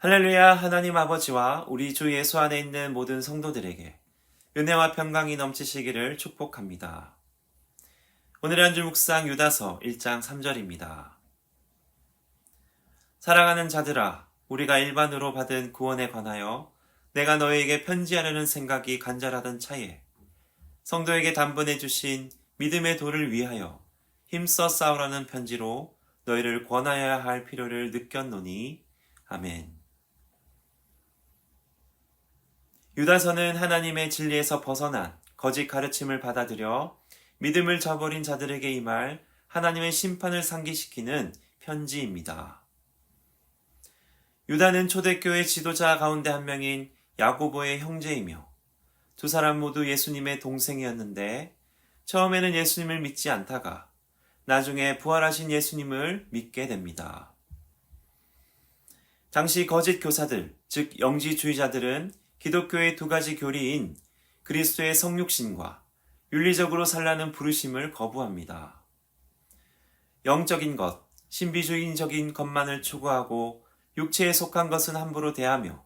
할렐루야 하나님 아버지와 우리 주 예수 안에 있는 모든 성도들에게 은혜와 평강이 넘치시기를 축복합니다. 오늘의 한줄 묵상 유다서 1장 3절입니다. 사랑하는 자들아 우리가 일반으로 받은 구원에 관하여 내가 너에게 편지하려는 생각이 간절하던 차에 성도에게 단번해 주신 믿음의 도를 위하여 힘써 싸우라는 편지로 너희를 권하여야 할 필요를 느꼈노니 아멘. 유다서는 하나님의 진리에서 벗어난 거짓 가르침을 받아들여 믿음을 저버린 자들에게 임할 하나님의 심판을 상기시키는 편지입니다. 유다는 초대교회 지도자 가운데 한 명인 야고보의 형제이며 두 사람 모두 예수님의 동생이었는데 처음에는 예수님을 믿지 않다가 나중에 부활하신 예수님을 믿게 됩니다. 당시 거짓 교사들, 즉 영지주의자들은 기독교의 두 가지 교리인 그리스도의 성육신과 윤리적으로 살라는 부르심을 거부합니다. 영적인 것, 신비주의적인 것만을 추구하고 육체에 속한 것은 함부로 대하며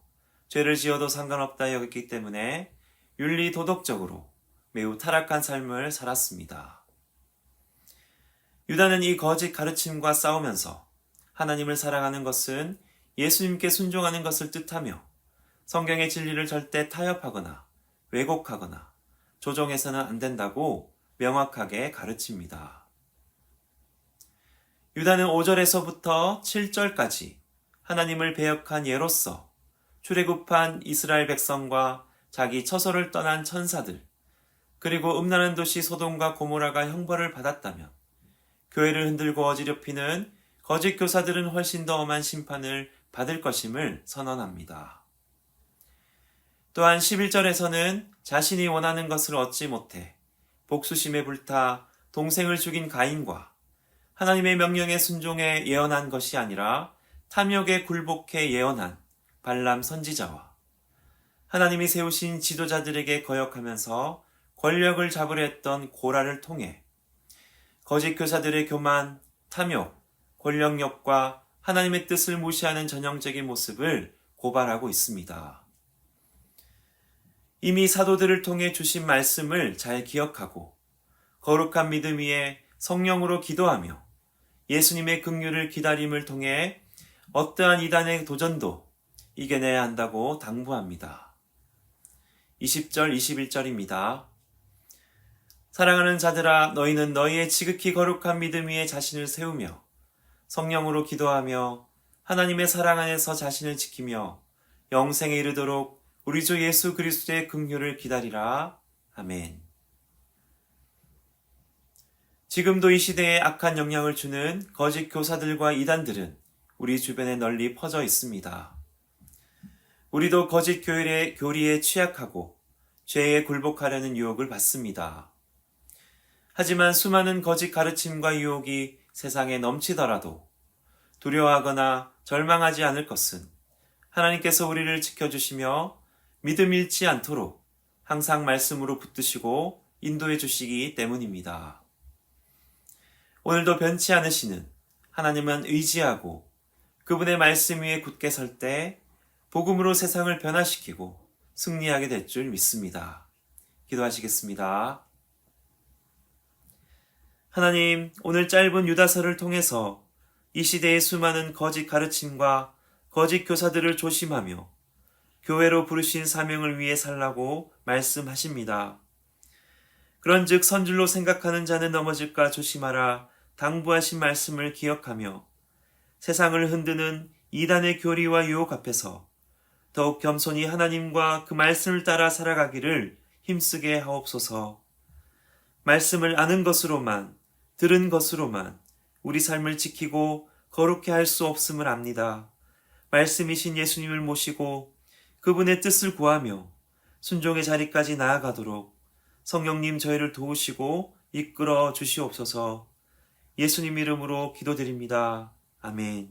죄를 지어도 상관없다 여겼기 때문에 윤리 도덕적으로 매우 타락한 삶을 살았습니다. 유다는 이 거짓 가르침과 싸우면서 하나님을 사랑하는 것은 예수님께 순종하는 것을 뜻하며 성경의 진리를 절대 타협하거나 왜곡하거나 조정해서는 안 된다고 명확하게 가르칩니다. 유다는 5절에서부터 7절까지 하나님을 배역한 예로서 출애굽한 이스라엘 백성과 자기 처소를 떠난 천사들 그리고 음란한 도시 소돔과 고모라가 형벌을 받았다면 교회를 흔들고 어지럽히는 거짓 교사들은 훨씬 더 엄한 심판을 받을 것임을 선언합니다. 또한 11절에서는 자신이 원하는 것을 얻지 못해 복수심에 불타 동생을 죽인 가인과 하나님의 명령에 순종해 예언한 것이 아니라 탐욕에 굴복해 예언한 발람 선지자와 하나님이 세우신 지도자들에게 거역하면서 권력을 잡으려 했던 고라를 통해 거짓 교사들의 교만, 탐욕, 권력력과 하나님의 뜻을 무시하는 전형적인 모습을 고발하고 있습니다. 이미 사도들을 통해 주신 말씀을 잘 기억하고 거룩한 믿음 위에 성령으로 기도하며 예수님의 긍휼을 기다림을 통해 어떠한 이단의 도전도 이겨내야 한다고 당부합니다. 20절, 21절입니다. 사랑하는 자들아, 너희는 너희의 지극히 거룩한 믿음 위에 자신을 세우며 성령으로 기도하며 하나님의 사랑 안에서 자신을 지키며 영생에 이르도록 우리 주 예수 그리스도의 긍휼을 기다리라. 아멘. 지금도 이 시대에 악한 영향을 주는 거짓 교사들과 이단들은 우리 주변에 널리 퍼져 있습니다. 우리도 거짓 교리에, 교리에 취약하고 죄에 굴복하려는 유혹을 받습니다. 하지만 수많은 거짓 가르침과 유혹이 세상에 넘치더라도 두려워하거나 절망하지 않을 것은 하나님께서 우리를 지켜주시며 믿음 잃지 않도록 항상 말씀으로 붙드시고 인도해 주시기 때문입니다. 오늘도 변치 않으시는 하나님은 의지하고 그분의 말씀 위에 굳게 설 때 복음으로 세상을 변화시키고 승리하게 될 줄 믿습니다. 기도하시겠습니다. 하나님, 오늘 짧은 유다서를 통해서 이 시대의 수많은 거짓 가르침과 거짓 교사들을 조심하며 교회로 부르신 사명을 위해 살라고 말씀하십니다. 그런즉 선줄로 생각하는 자는 넘어질까 조심하라 당부하신 말씀을 기억하며 세상을 흔드는 이단의 교리와 유혹 앞에서 더욱 겸손히 하나님과 그 말씀을 따라 살아가기를 힘쓰게 하옵소서. 말씀을 아는 것으로만, 들은 것으로만 우리 삶을 지키고 거룩해 할 수 없음을 압니다. 말씀이신 예수님을 모시고 그분의 뜻을 구하며 순종의 자리까지 나아가도록 성령님 저희를 도우시고 이끌어 주시옵소서 예수님 이름으로 기도드립니다. 아멘.